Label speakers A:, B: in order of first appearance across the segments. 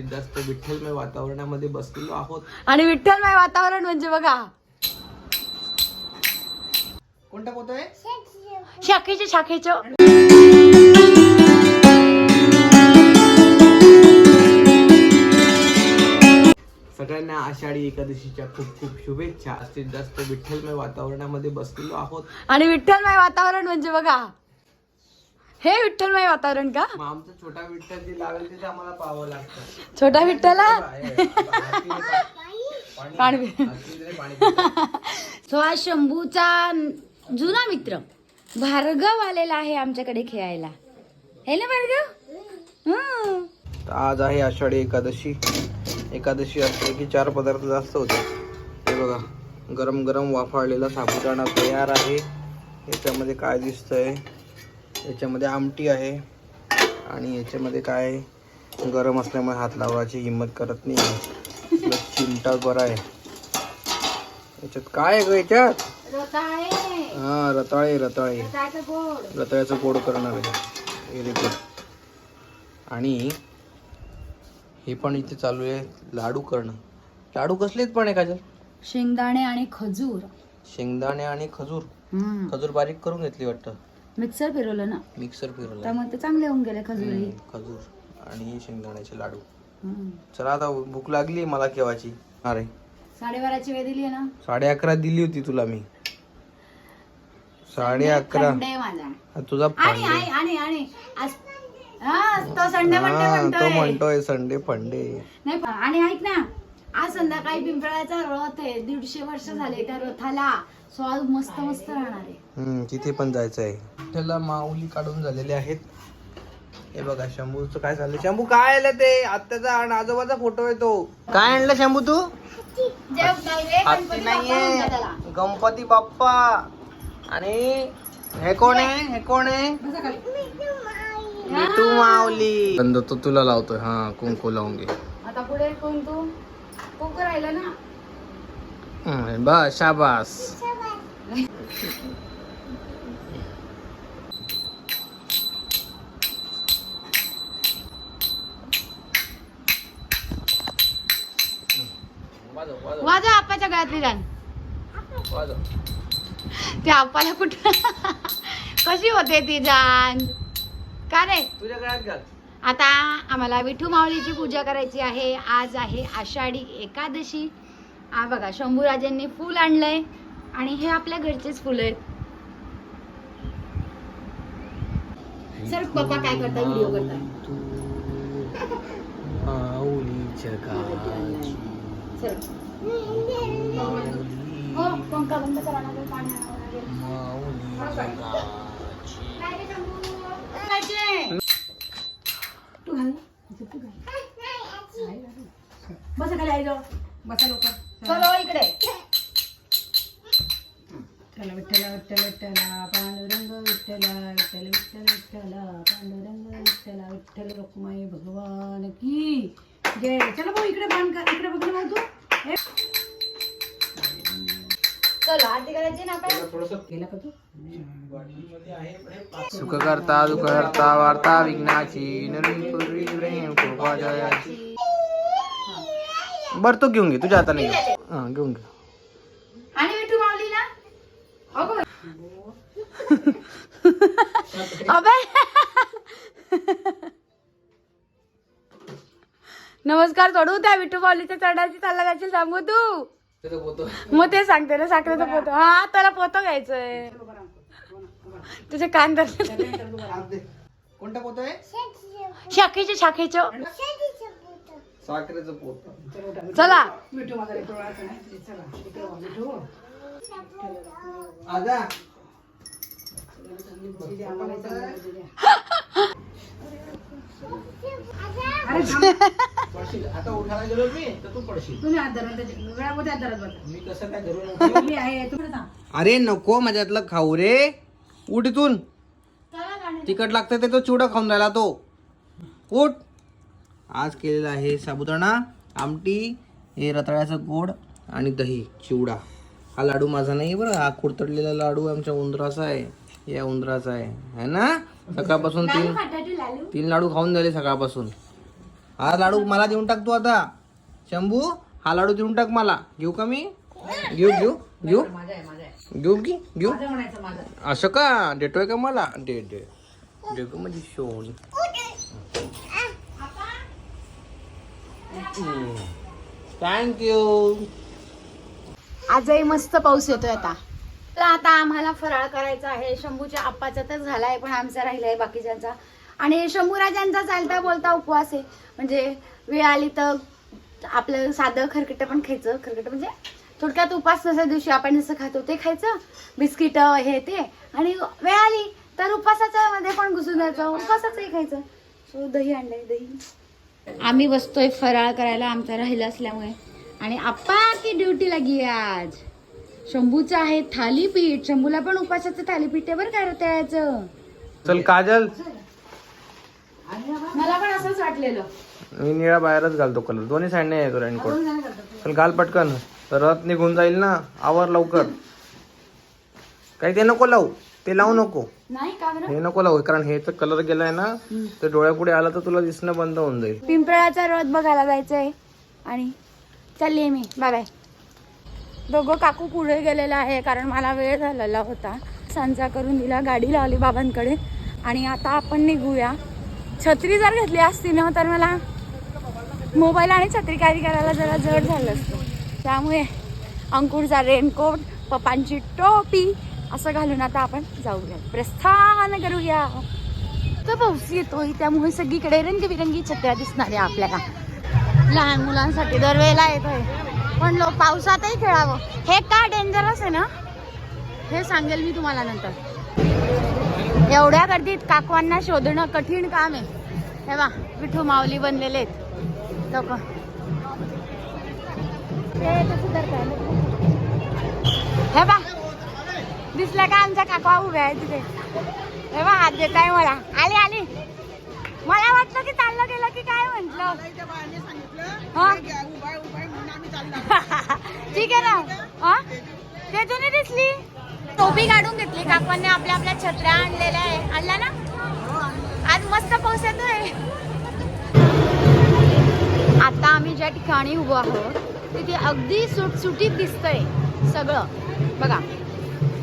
A: जास्तीत जास्त विठ्ठलमय वातावरणामध्ये बसलेलो आहोत.
B: आणि विठ्ठलमय वातावरण म्हणजे बघा.
A: कोणता पोत आहे?
B: शाखेचे शाखेचे.
A: सगळ्यांना आषाढी एकादशीच्या खूप खूप शुभेच्छा. जास्तीत जास्त विठ्ठलमय वातावरणामध्ये बसलेलो आहोत.
B: आणि विठ्ठलमय वातावरण म्हणजे बघा. हे विठ्ठलमय वातावरण का?
A: मग आमचा छोटा विठ्ठल जे लावेल तिथे आम्हाला पाहावं लागतं.
B: छोटा विठ्ठला
A: पाणी.
B: पाणी
A: हातीने पाणी पितं.
B: तो हा शंभूचा जुना मित्र. भार्गव आलेला आहे आमच्याकडे खेळायला. हे ना भार्गव? हं.
A: तर आज आहे आषाढी एकादशी. एकादशी असते की चार पदार्थ जास्त होते हे बघा गरम गरम वाफाळलेला साबुदाणा तयार आहे. याच्यामध्ये काय दिसतंय? याच्यामध्ये आमटी आहे आणि याच्यामध्ये काय? गरम असल्यामुळे हात लावायची हिंमत करत नाही. चिमटा बरा आहे. याच्यात काय आहे ग याच्यात? हा रताळे रताळे. रताळ्याचं गोड करणार आहे. व्हेरी गुड आणि हे पण इथे चालू आहे लाडू करणं. लाडू कसलेच पण आहे काजल
B: शेंगदाणे आणि खजूर.
A: शेंगदाणे आणि खजूर. खजूर बारीक करून घेतली वाटतं.
B: मिक्सर फिरवलं ना.
A: मिक्सर फिरवलं
B: त्यामुळे ते चांगले होऊन गेले
A: हम्म, खजूर आणि शेंगदाण्याचे लाडू. चला आता भूक लागली मला केव्हाची? अरे
B: साडेबाराची वेळ दिली ना?
A: साडे अकरा दिली होती तुला मी. साडे अकरा.
B: संडे माझा.
A: हा, तुझा
B: आणि
A: फंडे.
B: आणि आणि आणि. आज हा तो संडे मंडे
A: हा, तो
B: म्हणतोय.
A: म्हणतोय संडे फंडे.
B: नाही आणि ऐक ना आज संध्याकाळी पिंपळाचा रथ आहे. दीडशे वर्ष झाले त्या रथाला. स्वाद मस्त मस्त राहणार आहे.
A: हम्म तिथे पण जायचं आहे. त्याला माऊली काढून झालेले आहेत. हे बघा शंभूचं काय झालं? शंभू काय आलं ते? आत्याचा आणि आजोबाचा फोटो आहे तो. काय आणलं शंभू तू? नाहीये. गणपती बाप्पा. आणि हे कोण आहे? हे कोण आहे? मिठू माऊली. बंद तो तुला लावतोय. हा कुंकू लावून घे.
B: आता पुढे कोण तू? कोण राहिला ना?
A: बस शाबास.
B: वाजव आप्पाच्या गळ्यातली जाण त्या आप्पाला कुठं? कशी होते ती जाण? का रे?
A: तुझ्या गळ्यात घाल.
B: आता आम्हाला विठू माऊलीची पूजा करायची आहे. आज आहे आषाढी एकादशी. हा बघा शंभूराजांनी फूल आणलंय आणि हे आपल्या घरचेच फुलं आहेत. सर पप्पा काय करता व्हिडिओ करता तू घाल. ना. तू घाल. बसा खाली आई जाऊ.
C: बसा लवकर.
B: चलो. इकडे.
C: चला विठ्ठल विठ्ठल विठ्ठला पांडुरंग विठ्ठला विठ्ठल विठ्ठल विठ्ठला पांडुरंग विठ्ठला विठ्ठल रुक्माई भगवान की. जय. चला भाऊ इकडे बांध कर इकडे बघ ना तू.
B: चलो आरती करायची ना आपण
C: गेला का तू?
A: सुख करता दुःख करता वार्ता विघ्नाची नरळी प्रेम कृपा जयाची. बर तो घेऊन घे तुझ्या हाताने घे. हा घेऊन घे.
B: आणि विठू माऊलीला? अगं अबे. नमस्कार सोडू त्या विठू माऊलीच्या चढाची चालला जाशील सांगू तू? मग ते सांगते ना साखरेचा पोतो हा त्याला पोतो घ्यायचंय. तुझे कान धरले.
A: कोणता पोत आहे?
B: शाखेचे शाखेचं.
A: साखरेचं पोत
B: चला.
A: आजा.
C: अरे.
A: पडशील. आता उठायला गेलो मी तर तू पडशील.
C: तुम्ही हात धरून त्याच्या वेळामध्ये हात धरत बसा
A: मी कसं काय धरून
C: मी आहे तुम्ही थांब.
A: अरे नको माझ्यातलं खाऊ रे. उठ इथून. तिखट लागतं ते तो चिवडा खाऊन राहिला तो. उठ. आज केलेला आहे साबुदाणा आमटी हे रताळ्याचं गोड आणि दही चिवडा. हा लाडू माझा नाही बरं हा कुरतडलेला लाडू आमच्या उंदराचा आहे. या उंदराचा आहे. है ना? सकाळपासून तीन तीन लाडू खाऊन झाले सकाळपासून. हा लाडू मला देऊन टाक तू आता. शंभू हा लाडू देऊन टाक मला. घेऊ का मी? घेऊ घेऊ घेऊ. घेऊ की? घेऊ. असं का? देतोय का मला? दे दे. दे ग माझी सोन थँक्यू
B: आजही मस्त पाऊस येतोय आता. तर आता आम्हाला फराळ करायचा आहे. शंभूच्या आप्पाचा तर झालाय पण आमचा राहिलाय बाकीच्यांचा. आणि शंभूराजांचा चालता बोलता उपवास आहे. म्हणजे वेळ आली तर आपलं साधं खरकटं पण खायचं. खरकटं म्हणजे थोडक्यात उपास तसल्या दिवशी आपण जसं खातो ते खायचं. बिस्किट हे ते. आणि वेळ आली तर उपासाच्या मध्ये पण घुसून जायचं. उपासाचंही खायचं. सो दही आणलंय दही. आम्ही बसतोय फराळ करायला आमचा राहिला असल्यामुळे. आणि आप्पा की ड्युटी लागी आज? शंभूचं आहे थालीपीठ. शंभूला पण उपासाचं थालीपीठ आहे बरं का त्याचं
A: चल काजल.
B: मला पण असंच वाटलेलं.
A: मी निळा बाहेरच घालतो कलर दोन्ही साईडने येतो रेनकोट चल घाल पटकन. तर रथ निघून जाईल ना. आवर लवकर. काही ते नको लावू. ते लावू नको.
B: नाही का बरं?
A: हे नको लावू. कारण हे तर कलर गेलाय ना तर डोळ्यापुढे आला तर तुला दिसणं बंद होऊन जाईल.
B: पिंपळाचा रथ बघायला जायचंय. आणि चालली मी. बाय बाय दोघं काकू पुढे गेलेला आहे कारण मला वेळ झालेला होता. सांजा करून दिला गाडी लावली बाबांकडे. आणि आता आपण निघूया. छत्री जर घेतली असती ना तर मला मोबाईल आणि छत्री कॅरी करायला जरा जड झालं असतं. त्यामुळे अंकुरचा रेनकोट पप्पांची टोपी असं घालून आता आपण जाऊया प्रस्थान करूया. तर पाऊस येतोय त्यामुळे सगळीकडे रंगबिरंगी छत्र्या दिसणार आहे आपल्याला. लहान मुलांसाठी दरवेळेला येतोय. पण लोक पावसातही खेळावं. हे का डेंजरस आहे ना? हे सांगेल मी तुम्हाला नंतर. एवढ्या गर्दीत काकवांना शोधणं कठीण काम आहे. हे बा विठू माऊली बनलेले आहेत. लोक. हे बा दिसल्या का आमच्या काकवा उभ्या आहेत तिथे? हे बा हात देत आहे मला. आली आली. मला वाटलं की चाललं गेलं की काय म्हंटल? ठीक आहे ना. हा? तेथून दिसली. टोपी काढून घेतली काकांनी आपल्या आपल्या छत्र्या आणलेल्या आहे. आणल्या ना? आज मस्त पाऊस येतोय. आता आम्ही ज्या ठिकाणी उभो आहोत तिथे अगदी सुटसुटीत दिसतंय सगळं. बघा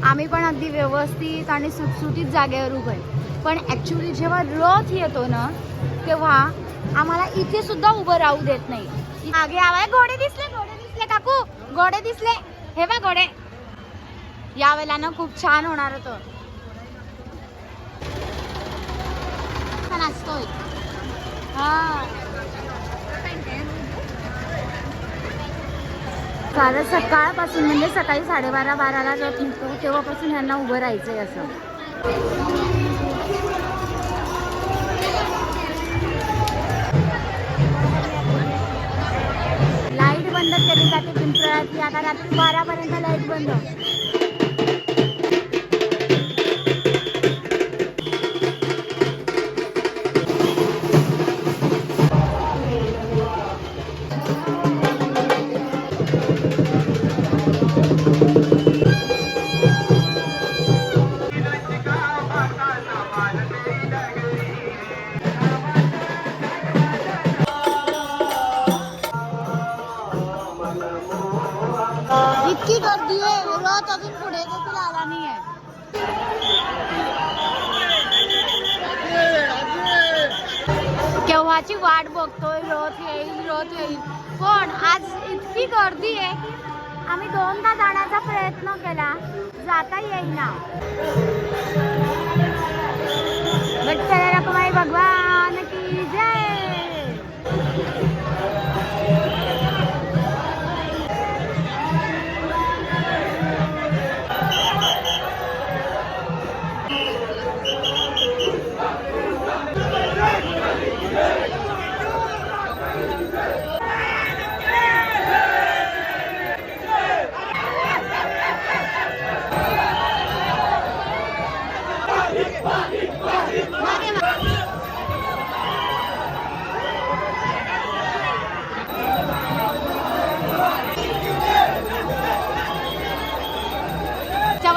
B: आम्ही पण अगदी व्यवस्थित आणि सुटसुटीत जागेवर उभं आहे. पण ॲक्च्युली जेव्हा रथ येतो ना तेव्हा आम्हाला इथे सुद्धा उभं राहू देत नाही. मागे आवाय घोडे दिसले घोडे दिसले काकू. घोडे दिसले. हे बा घोडे. यावेळेला ना खूप छान होणार होतं. नाचतोय हा. कारण सकाळपासून म्हणजे सकाळी साडेबारा बाराला जर निघतो तेव्हापासून ह्यांना उभं राहायचंय असं. लाइट बंद केली जाते पिंपळाची? आता रात्री बारापर्यंत लाइट बंद. केव्हाची वाट बघतोय रथ येईल रथ येईल. पण आज इतकी गर्दी आहे आम्ही दोनदा जाण्याचा प्रयत्न केला जाता येईना. विठ्ठल रखमाई भगवान की जय.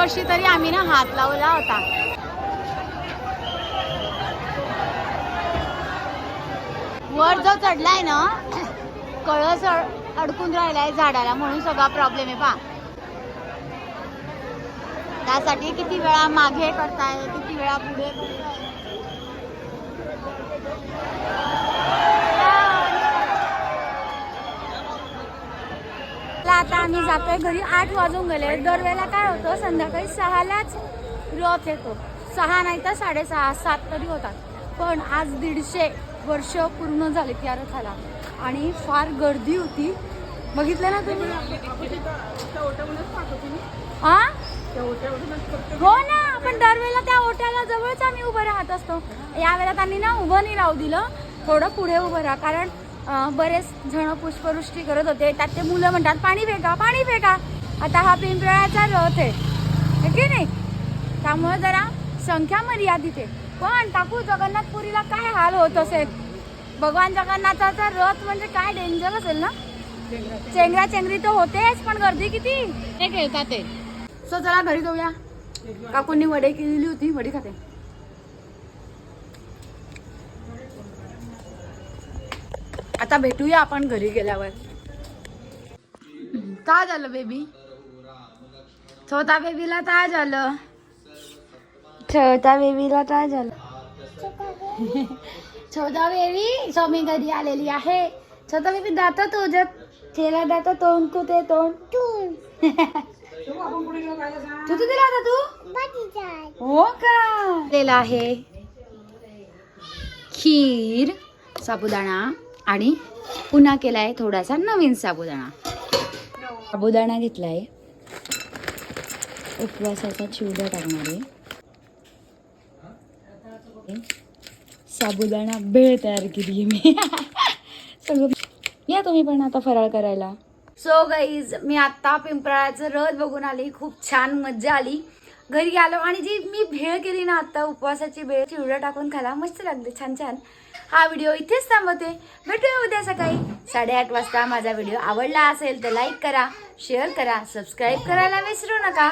B: कशी तरी आम्ही ना हात लावला होता. वर जो चढलाय ना कळस अड- अडकून राहिलाय झाडाला म्हणून सगळा प्रॉब्लेम आहे पा त्यासाठी किती वेळा मागे करताय किती वेळा पुढे करताय आता आम्ही जातोय. घरी आठ वाजून गेले दरवेळेला काय होतं? संध्याकाळी सहालाच रथ येतो. सहा नाही तर साडेसहा सात तरी होतात. पण आज दीडशे वर्ष पूर्ण झाले त्या रथाला. आणि फार गर्दी होती. बघितलं ना तुम्ही? हा हो ना आपण दरवेळेला त्या ओट्याला जवळच आम्ही उभं राहत असतो. यावेळेला त्यांनी ना उभं नाही राहू दिलं. थोडं पुढे उभं राहा. कारण बरेच जण पुष्पवृष्टी करत होते. त्यात ते मुलं म्हणतात पाणी फेका पाणी फेका. आता हा पिंपळाचा रथ आहे. है की नाही? त्यामुळे जरा संख्या मर्यादित आहे. पण टाकू जगन्नाथपुरीला काय हाल होत असेल? भगवान जगन्नाथाचा रथ म्हणजे काय? डेंजर असेल ना? चेंगरा चेंगरी तर होतेच पण गर्दी किती? हे खेळतात ते. सो चला घरी जाऊया. काकूंनी वडे केलेली होती वडी खाते. आता भेटूया आपण घरी गेल्यावर. का झालं बेबी छोटा बेबीला काय झालं? छोटा बेबीला काय झालं? छोटा बेबी स्वामी घरी आलेली आहे. छोटा बेबी दाता तुझ्या ठेला दाता तोंड कुठे तोंड? तू तू दिला होता तू? हो का? दिला आहे. खीर साबुदाणा आणि पुन्हा केला आहे थोडासा नवीन साबुदाणा. साबुदाणा घेतलाय. उपवासाचा चिवडा टाकणार आहे. साबुदाणा भेळ तयार केली मी. सगळं या तुम्ही पण आता फराळ करायला. सो गाईज मी आत्ता पिंपळाचं रथ बघून आली. खूप छान मज्जा आली. घरी आलो आणि जी मी भेळ केली ना आत्ता उपवासाची भेळ चिवडा टाकून खाला मस्त लागले. छान छान. हा व्हिडिओ इथेच थांबवते. भेटूया उद्या सकाळी. साडेआठ वाजता माझा व्हिडिओ आवडला असेल तर लाईक करा शेअर करा सबस्क्राईब करायला विसरू नका.